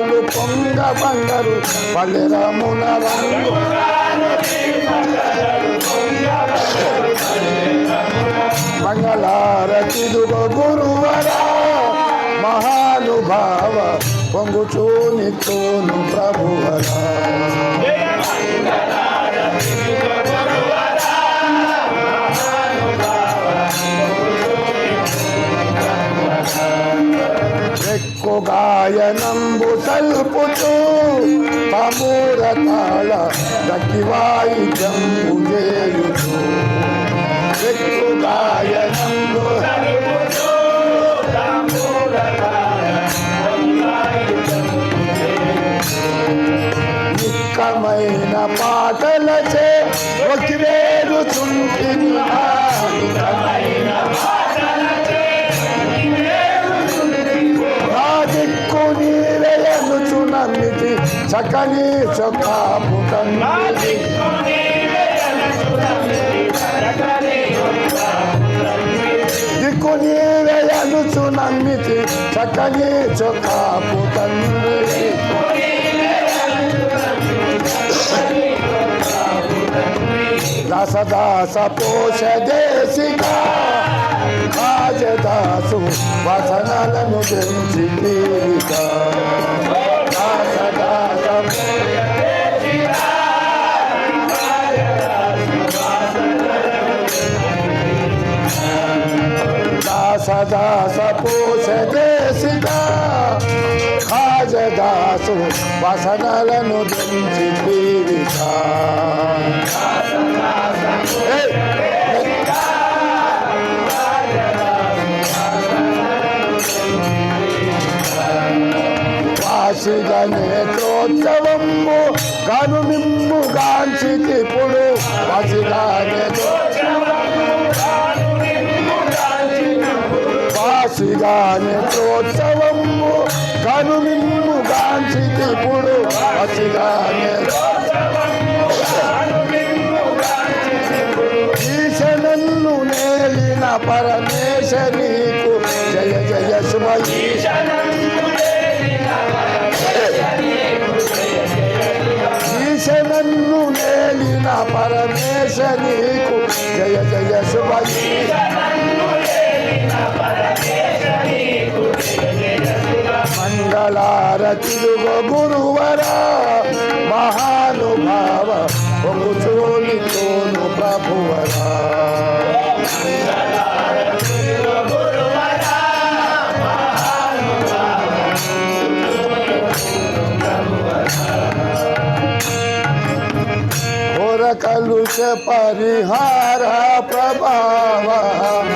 వాళ్ళు పొంగ బంగారు బలిరమున రంగు మంగళారతిదుగో గురువరా మహానుభావ పొంగుచూనితోను ప్రభువరా. గాయనంబు సల్పుచు తమూర తాళ దక్కివాయి జంబు చేయుచు ఎక్కు గాయనంబు నిక్కమైన పాటలచే ఒకరేరు చుంటి నిక్కమైన చక్కని చొక్కాపు కన్నుతి దిక్కు నీవెయనుచు నమ్మితి చక్కని చొక్కాపు తండ్రి దాస దాస పోష దేశిగా రాజదాసు వసనాలను పెంచి తీరిక దాస దాస దాస పోష దేశిక రాజదాసు వసనలను పెంచి వాసిగనే ప్రోత్సవము గను మిమ్ము గాంచితిప్పుడు వాసిగానే వాసిగానే ప్రోత్సవము గను మిమ్ము గాంచితిప్పుడు వాసిగానే ఈశనన్ను నేలిన పరమేశ్వరీకు జయ జయ శుభ ఈశనన్ను నేలిన దేశ నన్ను లేలిన పరమేశ నీకు. జయ జయ శుభ మంగళారతిలుగో గురువరా మహానుభావ ఒక పొంగుచోలితోను ప్రభువరా. कलुष परिहारा प्रभाव।